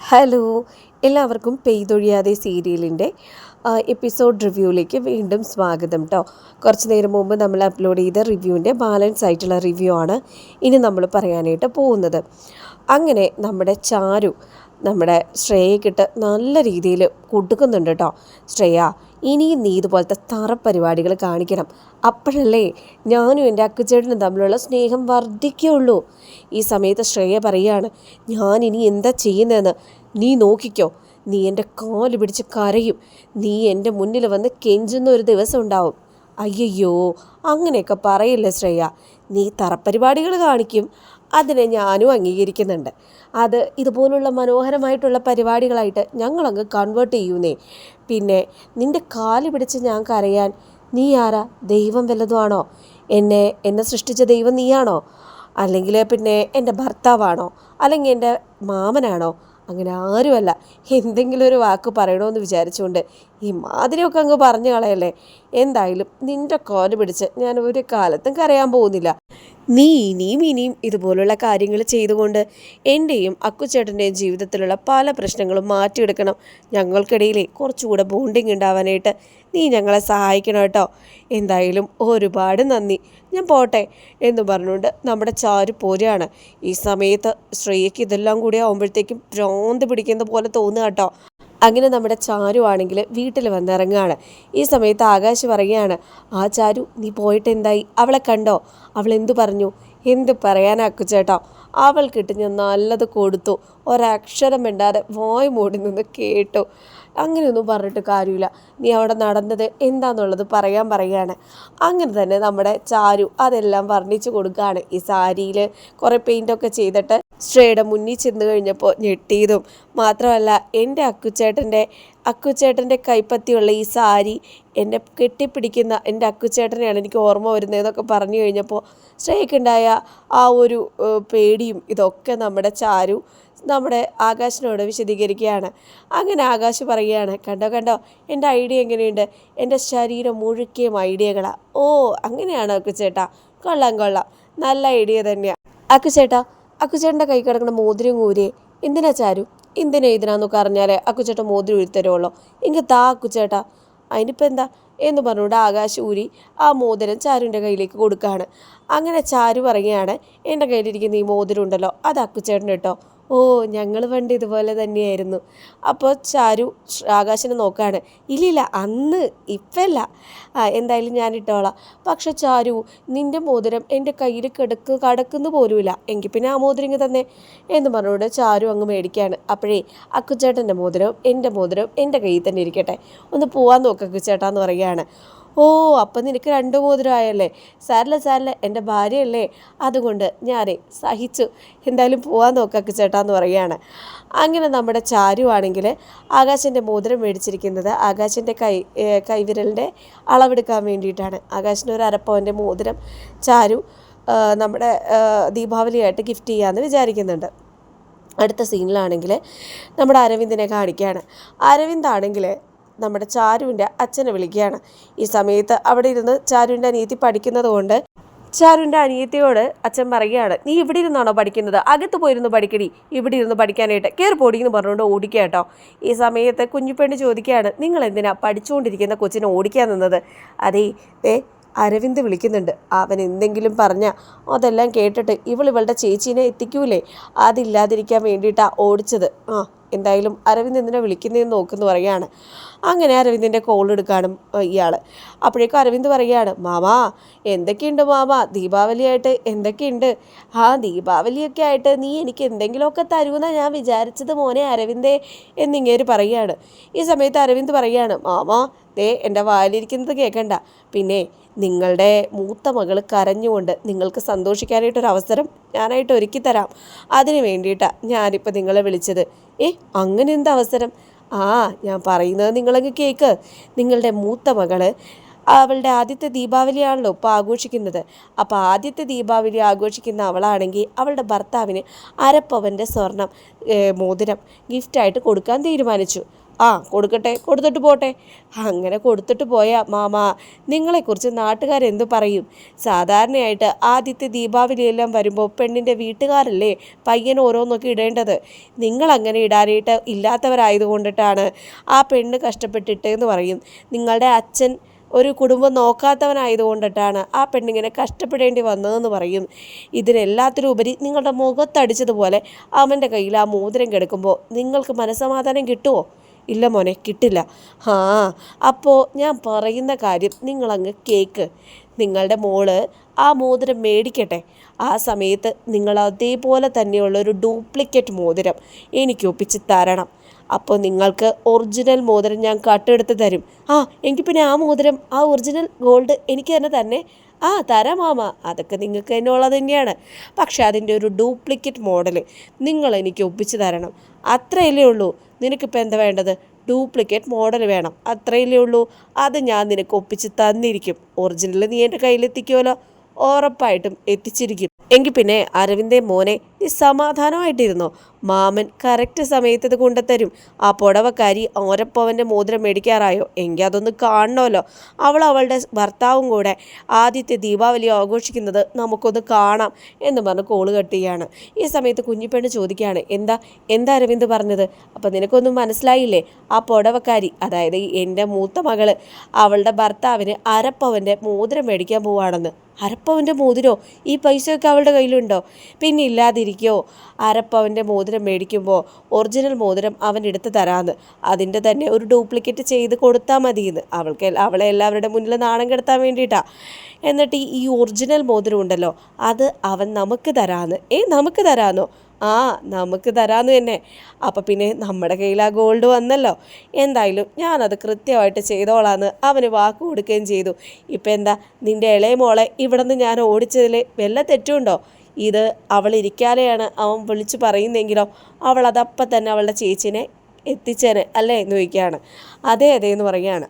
Hello എല്ലാവർക്കും പെയ്തൊഴിയാതെ സീരിയലിന്റെ episode റിവ്യൂയിലേക്ക് വീണ്ടും സ്വാഗതം കേട്ടോ കുറച്ച് നേരം മുമ്പ് നമ്മൾ അപ്ലോഡ് ചെയ്ത റിവ്യൂവിന്റെ ബാലൻസ് ആയിട്ടുള്ള റിവ്യൂ ആണ് ഇനി നമ്മൾ പറയാനായിട്ട് പോകുന്നത്. അങ്ങനെ നമ്മുടെ ചാരു നമ്മുടെ ശ്രേയക്കിട്ട് നല്ല രീതിയിൽ കൊടുക്കുന്നുണ്ട് കേട്ടോ ശ്രേയ. ഇനിയും നീ ഇതുപോലത്തെ തറ പരിപാടികൾ കാണിക്കണം. അപ്പോഴല്ലേ ഞാനും എന്റെ അക്കുചേട്ടനും തമ്മിലുള്ള സ്നേഹം വർദ്ധിക്കുള്ളൂ ഈ സമയത്ത് ശ്രേയ പറയുകയാണ് ഞാൻ ഇനി എന്താ ചെയ്യുന്നതെന്ന് നീ നോക്കിക്കോ. നീ എന്റെ കാൽ പിടിച്ച് കരയും. നീ എന്റെ മുന്നിൽ വന്ന് കെഞ്ചുന്ന ഒരു ദിവസം ഉണ്ടാവും. അയ്യയ്യോ അങ്ങനെയൊക്കെ പറയില്ല ശ്രേയ. നീ തറപ്പരിപാടികൾ കാണിക്കും. അതിനെ ഞാനും അംഗീകരിക്കുന്നുണ്ട്. അത് ഇതുപോലുള്ള മനോഹരമായിട്ടുള്ള പരിപാടികളായിട്ട് ഞങ്ങളങ്ങ് കൺവേർട്ട് ചെയ്യുന്നേ. പിന്നെ നിന്റെ കാൽ പിടിച്ച് ഞാൻ കരയാൻ നീ ആരാ? ദൈവം വല്ലതുമാണോ എന്നെ എന്നെ സൃഷ്ടിച്ച ദൈവം നീയാണോ? അല്ലെങ്കിൽ പിന്നെ എന്റെ ഭർത്താവാണോ? അല്ലെങ്കിൽ എന്റെ മാമനാണോ? അങ്ങനെ ആരുമല്ല. എന്തെങ്കിലും ഒരു വാക്ക് പറയണമെന്ന് വിചാരിച്ചുകൊണ്ട് ഈ മാതിരിയൊക്കെ അങ്ങ് പറഞ്ഞു കളയല്ലേ? എന്തായാലും നിന്റെ കോൽ പിടിച്ച് ഞാൻ ഒരു കാലത്തും കരയാൻ പോകുന്നില്ല. നീ ഇനിയും ഇനിയും ഇതുപോലുള്ള കാര്യങ്ങൾ ചെയ്തുകൊണ്ട് എന്റെയും അക്കുച്ചേട്ടന്റെയും ജീവിതത്തിലുള്ള പല പ്രശ്നങ്ങളും മാറ്റിയെടുക്കണം. ഞങ്ങൾക്കിടയിലെ കുറച്ചുകൂടെ ബോണ്ടിങ് ഉണ്ടാവാനായിട്ട് നീ ഞങ്ങളെ സഹായിക്കണം കേട്ടോ. എന്തായാലും ഒരുപാട് നന്ദി. ഞാൻ പോട്ടെ എന്ന് പറഞ്ഞുകൊണ്ട് നമ്മുടെ ചാരു പോരാണ് ഈ സമയത്ത് ശ്രീയ്ക്ക് ഇതെല്ലാം കൂടി ആകുമ്പോഴത്തേക്കും ഭ്രാന്ത് പിടിക്കുന്ന പോലെ തോന്നുക കേട്ടോ. അങ്ങനെ നമ്മുടെ ചാരു ആണെങ്കിൽ വീട്ടിൽ വന്നിറങ്ങുകയാണ്. ഈ സമയത്ത് ആകാശ് പറയുകയാണ് ആ ചാരു നീ പോയിട്ട് എന്തായി? അവളെ കണ്ടോ? അവൾ എന്തു പറഞ്ഞു? എന്ത് പറയാനാക്കു ചേട്ടാ അവൾക്കിട്ട് ഞാൻ നല്ലത് കൊടുത്തു. ഒരക്ഷരം മിണ്ടാതെ വായ് മൂടി നിന്ന് കേട്ടു. അങ്ങനെയൊന്നും പറഞ്ഞിട്ട് കാര്യമില്ല. നീ അവിടെ നടന്നത് എന്താണെന്നുള്ളത് പറയാൻ പറയുകയാണ്. അങ്ങനെ തന്നെ നമ്മുടെ ചാരു അതെല്ലാം വർണിച്ചു കൊടുക്കുകയാണ്. ഈ സാരിയിൽ കുറേ പെയിന്റൊക്കെ ചെയ്തിട്ട് ശ്രേയുടെ മുന്നിൽ ചെന്ന് കഴിഞ്ഞപ്പോൾ ഞെട്ടിയതും മാത്രമല്ല എന്റെ അക്കുച്ചേട്ടന്റെ അക്കുച്ചേട്ടന്റെ കൈപ്പത്തിയുള്ള ഈ സാരി എന്നെ കെട്ടിപ്പിടിക്കുന്ന എന്റെ അക്കുച്ചേട്ടനെയാണ് എനിക്ക് ഓർമ്മ വരുന്നതെന്നൊക്കെ പറഞ്ഞു കഴിഞ്ഞപ്പോൾ ശ്രേയക്കുണ്ടായ ആ ഒരു പേടിയും ഇതൊക്കെ നമ്മുടെ ചാരു നമ്മുടെ ആകാശിനോട് വിശദീകരിക്കുകയാണ്. അങ്ങനെ ആകാശ് പറയുകയാണ് കണ്ടോ കണ്ടോ എന്റെ ഐഡിയ എങ്ങനെയുണ്ട്? എന്റെ ശരീരം മുഴുക്കിയും ഐഡിയകളാണ് ഓ അങ്ങനെയാണോ അക്കുച്ചേട്ടാ? കൊള്ളാം കൊള്ളാം. നല്ല ഐഡിയ തന്നെയാണ് അക്കുച്ചേട്ടാ അക്കുച്ചേട്ടന്റെ കൈ കിടക്കുന്ന മോതിരം കൂരിയെ എന്തിനാ ചാരു? എന്തിനാ ഇതിനാന്നൊക്കെ അറിഞ്ഞാലേ അക്കുച്ചേട്ടൻ മോതിരം ഉരുത്തരുള്ളൂ എങ്കിൽ താ അക്കുച്ചേട്ടാ അതിനിപ്പോൾ എന്താ? എന്ന് പറഞ്ഞുകൊണ്ട് ആകാശ് ഊരി ആ മോതിരം ചാരുവിന്റെ കയ്യിലേക്ക് കൊടുക്കുകയാണ്. അങ്ങനെ ചാരു പറയുകയാണ് എന്റെ കയ്യിലിരിക്കുന്ന ഈ മോതിരം ഉണ്ടല്ലോ അത് അക്കുചേട്ടൻ കേട്ടോ ഓ ഞങ്ങൾ പണ്ട് ഇതുപോലെ തന്നെയായിരുന്നു. അപ്പോൾ ചാരു ആകാശനെ നോക്കുകയാണ് ഇല്ലില്ല അന്ന് ഇപ്പല്ല. എന്തായാലും ഞാൻ ഇട്ടോളാം. പക്ഷെ ചാരു നിന്റെ മോതിരം എന്റെ കയ്യിൽ കിടക്ക് കടക്കുന്നു പോലുമില്ല. എങ്കിൽ പിന്നെ ആ മോതിരം തന്നെ എന്ന് പറഞ്ഞുകൊണ്ട് ചാരു അങ്ങ് മേടിക്കുകയാണ്. അപ്പോഴേ അക്കുച്ചേട്ടന്റെ മോതിരം എന്റെ മോതിരം എന്റെ കയ്യിൽ തന്നെ ഇരിക്കട്ടെ. ഒന്ന് പോവാൻ നോക്ക് അക്കുച്ചേട്ടാന്ന് പറയുകയാണ്. ഓ അപ്പം നിനക്ക് രണ്ട് മോതിരമായല്ലേ സാരല്ല സാരല്ല എന്റെ ഭാര്യയല്ലേ? അതുകൊണ്ട് ഞാനേ സഹിച്ചു. എന്തായാലും പോവാൻ നോക്കാക്ക് ചേട്ടാന്ന് പറയുകയാണ്. അങ്ങനെ നമ്മുടെ ചാരുവാണെങ്കിൽ ആകാശിന്റെ മോതിരം മേടിച്ചിരിക്കുന്നത് ആകാശിന്റെ കൈ കൈവിരലിന്റെ അളവെടുക്കാൻ വേണ്ടിയിട്ടാണ്. ആകാശിന്റെ ഒരു അരപ്പവന്റെ മോതിരം ചാരു നമ്മുടെ ദീപാവലിയായിട്ട് ഗിഫ്റ്റ് ചെയ്യാമെന്ന് വിചാരിക്കുന്നുണ്ട്. അടുത്ത സീനിലാണെങ്കിൽ നമ്മുടെ അരവിന്ദിനെ കാണിക്കുകയാണ്. അരവിന്ദാണെങ്കിൽ നമ്മുടെ ചാരുവിന്റെ അച്ഛനെ വിളിക്കുകയാണ്. ഈ സമയത്ത് അവിടെ ഇരുന്ന് ചാരുവിന്റെ അനിയത്തി പഠിക്കുന്നത് കൊണ്ട് ചാരുവിന്റെ അനിയത്തിയോട് അച്ഛൻ പറയുകയാണ് നീ ഇവിടെ ഇരുന്നാണോ പഠിക്കുന്നത്? അകത്ത് പോയിരുന്നു പഠിക്കടി. ഇവിടെ ഇരുന്ന് പഠിക്കാനായിട്ട്. കയറി പൊടിയെന്ന് പറഞ്ഞുകൊണ്ട് ഓടിക്കുക കേട്ടോ. ഈ സമയത്ത് കുഞ്ഞുപെണ്ണ് ചോദിക്കുകയാണ് നിങ്ങൾ എന്തിനാ പഠിച്ചുകൊണ്ടിരിക്കുന്ന കൊച്ചിനെ ഓടിക്കാൻ നിന്നത്? അതേ ഏ അരവിന്ദ് വിളിക്കുന്നുണ്ട്. അവൻ എന്തെങ്കിലും പറഞ്ഞ അതെല്ലാം കേട്ടിട്ട് ഇവൾ ഇവളുടെ ചേച്ചീനെ എത്തിക്കൂലേ? അതില്ലാതിരിക്കാൻ വേണ്ടിയിട്ടാണ് ഓടിച്ചത്. ആ എന്തായാലും അരവിന്ദ് എന്തിനാ വിളിക്കുന്നതെന്ന് നോക്കുന്നു പറയാണ് അങ്ങനെ അരവിന്ദിന്റെ കോൾ എടുക്കാനും ഇയാൾ അപ്പോഴേക്കും അരവിന്ദ് പറയുകയാണ് മാമാ എന്തൊക്കെയുണ്ട് മാമാ? ദീപാവലിയായിട്ട് എന്തൊക്കെയുണ്ട്? ആ ദീപാവലിയൊക്കെ ആയിട്ട് നീ എനിക്ക് എന്തെങ്കിലുമൊക്കെ തരുമെന്നാണ് ഞാൻ വിചാരിച്ചത് മോനെ അരവിന്ദേ എന്നിങ്ങേര് പറയുകയാണ്. ഈ സമയത്ത് അരവിന്ദ് പറയുകയാണ് മാമാ ദേ എന്റെ വാലിരിക്കുന്നത് കേൾക്കണ്ട പിന്നെ നിങ്ങളുടെ മൂത്ത മകൾ കരഞ്ഞുകൊണ്ട് നിങ്ങൾക്ക് സന്തോഷിക്കാനായിട്ടൊരു അവസരം ഞാനായിട്ട് ഒരുക്കി തരാം. അതിന് വേണ്ടിയിട്ടാണ് ഞാനിപ്പോൾ നിങ്ങളെ വിളിച്ചത്. ഏ അങ്ങനെ എന്ത് അവസരം? ആ ഞാൻ പറയുന്നത് നിങ്ങളങ്ങ് കേക്ക്. നിങ്ങളുടെ മൂത്ത മകൾ അവളുടെ ആദ്യത്തെ ദീപാവലിയാണല്ലോ ഇപ്പോൾ ആഘോഷിക്കുന്നത്. അപ്പോൾ ആദ്യത്തെ ദീപാവലി ആഘോഷിക്കുന്ന അവളാണെങ്കിൽ അവളുടെ ഭർത്താവിന് അരപ്പവന്റെ സ്വർണം മോതിരം ഗിഫ്റ്റായിട്ട് കൊടുക്കാൻ തീരുമാനിച്ചു. ആ കൊടുക്കട്ടെ കൊടുത്തിട്ട് പോട്ടെ. അങ്ങനെ കൊടുത്തിട്ട് പോയ മാമ നിങ്ങളെക്കുറിച്ച് നാട്ടുകാരെന്ത് പറയും? സാധാരണയായിട്ട് ആദ്യത്തെ ദീപാവലിയെല്ലാം വരുമ്പോൾ പെണ്ണിന്റെ വീട്ടുകാരല്ലേ പയ്യൻ ഓരോന്നൊക്കെ ഇടേണ്ടത്? നിങ്ങൾ അങ്ങനെ ഇടാനായിട്ട് ഇല്ലാത്തവരായതുകൊണ്ടിട്ടാണ് ആ പെണ്ണ് കഷ്ടപ്പെട്ടിട്ട് എന്ന് പറയും. നിങ്ങളുടെ അച്ഛൻ ഒരു കുടുംബം നോക്കാത്തവനായത് കൊണ്ടിട്ടാണ് ആ പെണ്ണിങ്ങനെ കഷ്ടപ്പെടേണ്ടി വന്നതെന്ന് പറയും. ഇതിനെല്ലാത്തിനും ഉപരി നിങ്ങളുടെ മുഖത്തടിച്ചതുപോലെ അവന്റെ കയ്യിൽ ആ മോതിരം കിടക്കുമ്പോൾ നിങ്ങൾക്ക് മനസ്സമാധാനം കിട്ടുമോ? ഇല്ല മോനെ കിട്ടില്ല. ആ അപ്പോൾ ഞാൻ പറയുന്ന കാര്യം നിങ്ങളങ്ങ് കേക്ക്. നിങ്ങളുടെ മോൾ ആ മോതിരം മേടിക്കട്ടെ. ആ സമയത്ത് നിങ്ങൾ അതേപോലെ തന്നെയുള്ള ഒരു ഡ്യൂപ്ലിക്കേറ്റ് മോതിരം എനിക്ക് ഒപ്പിച്ച് തരണം. അപ്പോൾ നിങ്ങൾക്ക് ഒറിജിനൽ മോതിരം ഞാൻ കട്ടെടുത്ത് തരും. ആ എനിക്ക് പിന്നെ ആ മോതിരം ആ ഒറിജിനൽ ഗോൾഡ് എനിക്ക് തന്നെ തന്നെ ആ തരാം മാമ. അതൊക്കെ നിങ്ങൾക്ക് തന്നെ ഉള്ളത് തന്നെയാണ്. പക്ഷേ അതിന്റെ ഒരു ഡ്യൂപ്ലിക്കേറ്റ് മോഡൽ നിങ്ങൾ എനിക്ക് ഒപ്പിച്ച് തരണം. അത്രയല്ലേ ഉള്ളൂ. നിനക്കിപ്പോൾ എന്താ വേണ്ടത്? ഡ്യൂപ്ലിക്കേറ്റ് മോഡൽ വേണം. അത്രയല്ലേ ഉള്ളൂ. അത് ഞാൻ നിനക്ക് ഒപ്പിച്ച് തന്നിരിക്കും. ഒറിജിനൽ നീ എന്റെ കയ്യിലെത്തിക്കുമല്ലോ ഉറപ്പായിട്ടും എത്തിച്ചിരിക്കും. എങ്കിൽ പിന്നെ അരവിന്ദേ മോനെ നീ സമാധാനമായിട്ടിരുന്നോ മാമൻ കറക്റ്റ് സമയത്ത് ഇത് കൊണ്ടുത്തരും ആ പുടവക്കാരി ഓരപ്പവന്റെ മോതിരം മേടിക്കാറായോ? എങ്കിൽ അതൊന്ന് കാണണമല്ലോ. അവൾ അവളുടെ ഭർത്താവും കൂടെ ആദ്യത്തെ ദീപാവലി ആഘോഷിക്കുന്നത് നമുക്കൊന്ന് കാണാം എന്ന് പറഞ്ഞ് കോൾ കട്ടുകയാണ് ഈ സമയത്ത് കുഞ്ഞിപ്പെണ്ണ് ചോദിക്കുകയാണ് എന്താ? എന്താ അരവിന്ദ് പറഞ്ഞത്? അപ്പം നിനക്കൊന്നും മനസ്സിലായില്ലേ? ആ പുടവക്കാരി അതായത് എന്റെ മൂത്ത മകൾ അവളുടെ ഭർത്താവിന് അരപ്പവന്റെ മോതിരം മേടിക്കാൻ പോവാണെന്ന്. അരപ്പവന്റെ മോതിരോ? ഈ പൈസയൊക്കെ അവളുടെ കയ്യിലുണ്ടോ? പിന്നെ ഇല്ലാതിരിക്കോ. അരപ്പവന്റെ മോതിരം മേടിക്കുമ്പോൾ ഒറിജിനൽ മോതിരം അവൻ എടുത്ത് തരാമെന്ന് അതിന്റെ തന്നെ ഒരു ഡ്യൂപ്ലിക്കേറ്റ് ചെയ്ത് കൊടുത്താൽ മതിയെന്ന്. അവൾക്ക് അവളെ എല്ലാവരുടെ മുന്നിൽ നാണം കെടുത്താൻ വേണ്ടിയിട്ടാണ് എന്നിട്ട് ഈ- ഒറിജിനൽ മോതിരം ഉണ്ടല്ലോ അത് അവൻ നമുക്ക് തരാമെന്ന് ഏ നമുക്ക് തരാമെന്നോ ആ നമുക്ക് തരാമെന്ന് തന്നെ. അപ്പം പിന്നെ നമ്മുടെ കയ്യിൽ ആ ഗോൾഡ് വന്നല്ലോ. എന്തായാലും ഞാനത് കൃത്യമായിട്ട് ചെയ്തോളാന്ന് അവന് വാക്ക് കൊടുക്കുകയും ചെയ്തു. ഇപ്പം എന്താ നിന്റെ ഇളയ മോളെ ഇവിടെ നിന്ന് ഞാൻ ഓടിച്ചതിൽ വല്ല തെറ്റുണ്ടോ? ഇത് അവൾ ഇരിക്കാതെയാണ് അവൻ വിളിച്ചു പറയുന്നെങ്കിലോ അവൾ അതപ്പം തന്നെ അവളുടെ ചേച്ചിനെ എത്തിച്ചേനെ അല്ലേ എന്ന് ചോദിക്കുകയാണ്. അതെ അതെ എന്ന് പറയുകയാണ്.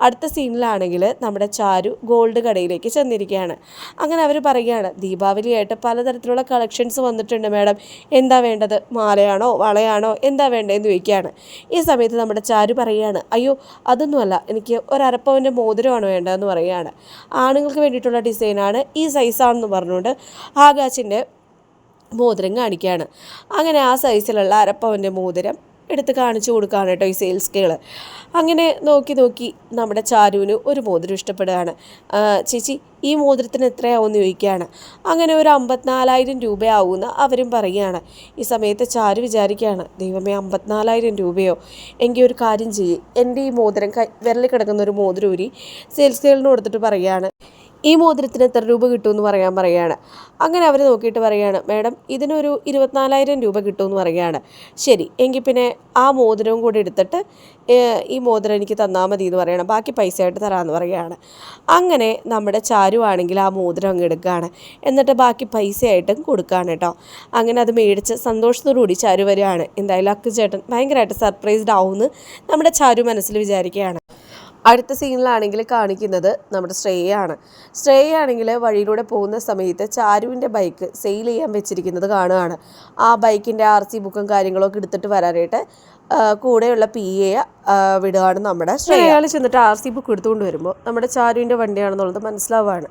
അടുത്ത സീനിലാണെങ്കിൽ നമ്മുടെ ചാരു ഗോൾഡ് കടയിലേക്ക് ചെന്നിരിക്കുകയാണ്. അങ്ങനെ അവർ പറയുകയാണ് ദീപാവലിയായിട്ട് പലതരത്തിലുള്ള കളക്ഷൻസ് വന്നിട്ടുണ്ട് മാഡം. എന്താ വേണ്ടത്? മാലയാണോ? വളയാണോ? എന്താ വേണ്ടതെന്ന് ചോദിക്കുകയാണ്. ഈ സമയത്ത് നമ്മുടെ ചാരു പറയുകയാണ് അയ്യോ അതൊന്നുമല്ല. എനിക്ക് ഒരപ്പവന്റെ മോതിരമാണ് വേണ്ടതെന്ന് പറയുകയാണ്. ആണുങ്ങൾക്ക് വേണ്ടിയിട്ടുള്ള ഡിസൈനാണ് ഈ സൈസാണെന്ന് പറഞ്ഞുകൊണ്ട് ആകാശിന്റെ മോതിരം കാണിക്കുകയാണ്. അങ്ങനെ ആ സൈസിലുള്ള അരപ്പവന്റെ മോതിരം എടുത്ത് കാണിച്ചു കൊടുക്കുകയാണ് കേട്ടോ ഈ സെയിൽസ് കേൾ. അങ്ങനെ നോക്കി നോക്കി നമ്മുടെ ചാരുവിന് ഒരു മോതിരം ഇഷ്ടപ്പെടുകയാണ്. ചേച്ചി ഈ മോതിരത്തിന് എത്രയാവുമെന്ന് ചോദിക്കുകയാണ്. അങ്ങനെ ഒരു അമ്പത്തിനാലായിരം രൂപയാവുമെന്ന് അവരും പറയുകയാണ്. ഈ സമയത്ത് ചാരു വിചാരിക്കുകയാണ് ദൈവമേ അമ്പത്തിനാലായിരം രൂപയോ? എങ്കിൽ ഒരു കാര്യം ചെയ്യേ. എന്റെ ഈ മോതിരം കൈ വിരലിൽ കിടക്കുന്ന ഒരു മോതിരം ഊരി സെയിൽസ് ഗേളിന് കൊടുത്തിട്ട് പറയുകയാണ്. ഈ മോതിരത്തിന് എത്ര രൂപ കിട്ടുമെന്ന് പറയാൻ പറയുകയാണ്. അങ്ങനെ അവർ നോക്കിയിട്ട് പറയുകയാണ് മാഡം ഇതിനൊരു ഇരുപത്തിനാലായിരം രൂപ കിട്ടുമെന്ന് പറയുകയാണ്. ശരി എങ്കിൽ പിന്നെ ആ മോതിരവും കൂടി എടുത്തിട്ട് ഈ മോതിരം എനിക്ക് തന്നാൽ മതി എന്ന് പറയണം ബാക്കി പൈസ ആയിട്ട് തരാമെന്ന് പറയുകയാണ്. അങ്ങനെ നമ്മുടെ ചാരു ആണെങ്കിൽ ആ മോതിരം അങ്ങ് എടുക്കുകയാണ്. എന്നിട്ട് ബാക്കി പൈസയായിട്ടും കൊടുക്കുകയാണ് കേട്ടോ. അങ്ങനെ അത് മേടിച്ച് സന്തോഷത്തോടു കൂടി ചാരു വരികയാണ്. എന്തായാലും അക്കു ചേട്ടൻ ഭയങ്കരമായിട്ട് സർപ്രൈസ്ഡ് ആവുമെന്ന് നമ്മുടെ ചാരു മനസ്സിൽ വിചാരിക്കുകയാണ്. അടുത്ത സീനിലാണെങ്കിൽ കാണിക്കുന്നത് നമ്മുടെ ശ്രേയാണ് ശ്രേയാണെങ്കിൽ വഴിയിലൂടെ പോകുന്ന സമയത്ത് ചാരുവിന്റെ ബൈക്ക് സെയിൽ ചെയ്യാൻ വെച്ചിരിക്കുന്നത് കാണുകയാണ്. ആ ബൈക്കിന്റെ ആർ സി ബുക്കും കാര്യങ്ങളൊക്കെ എടുത്തിട്ട് വരാനായിട്ട് കൂടെയുള്ള പി എ വിടുകയാണ് നമ്മുടെ അയാൾ ചെന്നിട്ട് ആർ സി ബുക്ക് എടുത്തുകൊണ്ട് വരുമ്പോൾ നമ്മുടെ ചാരുവിന്റെ വണ്ടിയാണെന്നുള്ളത് മനസ്സിലാവുകയാണ്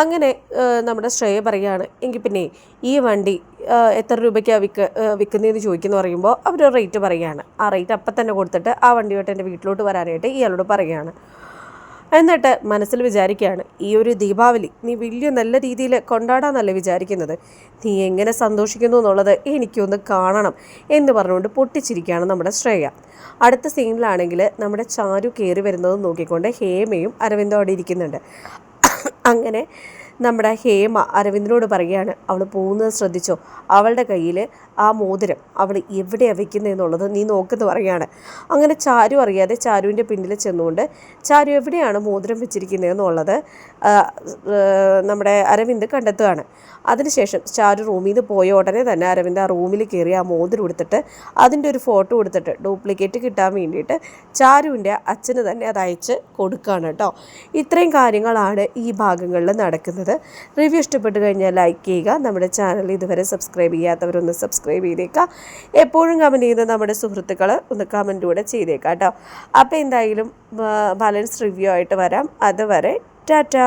അങ്ങനെ നമ്മുടെ ശ്രേയ പറയുകയാണ് എങ്കിൽ പിന്നെ ഈ വണ്ടി എത്ര രൂപയ്ക്കാണ് വിൽക്ക വിൽക്കുന്നതെന്ന് ചോദിക്കുന്നു പറയുമ്പോൾ അവർ റേറ്റ് പറയുകയാണ്. ആ റേറ്റ് അപ്പം തന്നെ കൊടുത്തിട്ട് ആ വണ്ടിയായിട്ട് എന്റെ വീട്ടിലോട്ട് വരാനായിട്ട് ഇയാളോട് പറയുകയാണ്. എന്നിട്ട് മനസ്സിൽ വിചാരിക്കുകയാണ് ഈ ഒരു ദീപാവലി നീ വലിയ നല്ല രീതിയിൽ കൊണ്ടാടാന്നല്ലേ വിചാരിക്കുന്നത്? നീ എങ്ങനെ സന്തോഷിക്കുന്നു എന്നുള്ളത് എനിക്കൊന്ന് കാണണം എന്ന് പറഞ്ഞുകൊണ്ട് പൊട്ടിച്ചിരിക്കുകയാണ് നമ്മുടെ ശ്രേയ. അടുത്ത സീനിലാണെങ്കിൽ നമ്മുടെ ചാരു കയറി വരുന്നത് നോക്കിക്കൊണ്ട് ഹേമയും അരവിന്ദോ അവിടെ ഇരിക്കുന്നുണ്ട്. അങ്ങനെ നമ്മുടെ ഹേമ അരവിന്ദനോട് പറയുകയാണ് അവൾ പോകുന്നത് ശ്രദ്ധിച്ചോ? അവളുടെ കയ്യിൽ ആ മോതിരം അവൾ എവിടെയാണ് വെക്കുന്നതെന്നുള്ളത് നീ നോക്കുന്നത് പറയുകയാണ്. അങ്ങനെ ചാരു അറിയാതെ ചാരുവിന്റെ പിന്നിൽ ചെന്നുകൊണ്ട് ചാരു എവിടെയാണ് മോതിരം വെച്ചിരിക്കുന്നതെന്നുള്ളത് നമ്മുടെ അരവിന്ദ് കണ്ടെത്തുകയാണ്. അതിനുശേഷം ചാരു റൂമിൽ നിന്ന് പോയ ഉടനെ തന്നെ അരവിന്ദ് ആ റൂമിൽ കയറി ആ മോതിരം എടുത്തിട്ട് അതിന്റെ ഒരു ഫോട്ടോ എടുത്തിട്ട് ഡ്യൂപ്ലിക്കേറ്റ് കിട്ടാൻ വേണ്ടിയിട്ട് ചാരുവിന്റെ അച്ഛന് തന്നെ അത് അയച്ച് കൊടുക്കുകയാണ് കേട്ടോ. ഇത്രയും കാര്യങ്ങളാണ് ഈ ഭാഗങ്ങളിൽ നടക്കുന്നത്. റിവ്യൂ ഇഷ്ടപ്പെട്ട് കഴിഞ്ഞാൽ ലൈക്ക് ചെയ്യുക. നമ്മുടെ ചാനൽ ഇതുവരെ സബ്സ്ക്രൈബ് ചെയ്യാത്തവരൊന്ന് സബ്സ്ക്രൈബ് ചെയ്തേക്കുക. എപ്പോഴും കമന്റ് ചെയ്യുന്ന നമ്മുടെ സുഹൃത്തുക്കൾ ഒന്ന് കമന്റ് കൂടെ ചെയ്തേക്കാം കേട്ടോ. അപ്പോൾ എന്തായാലും ബാലൻസ് റിവ്യൂ ആയിട്ട് വരാം. അതുവരെ ടാറ്റാ.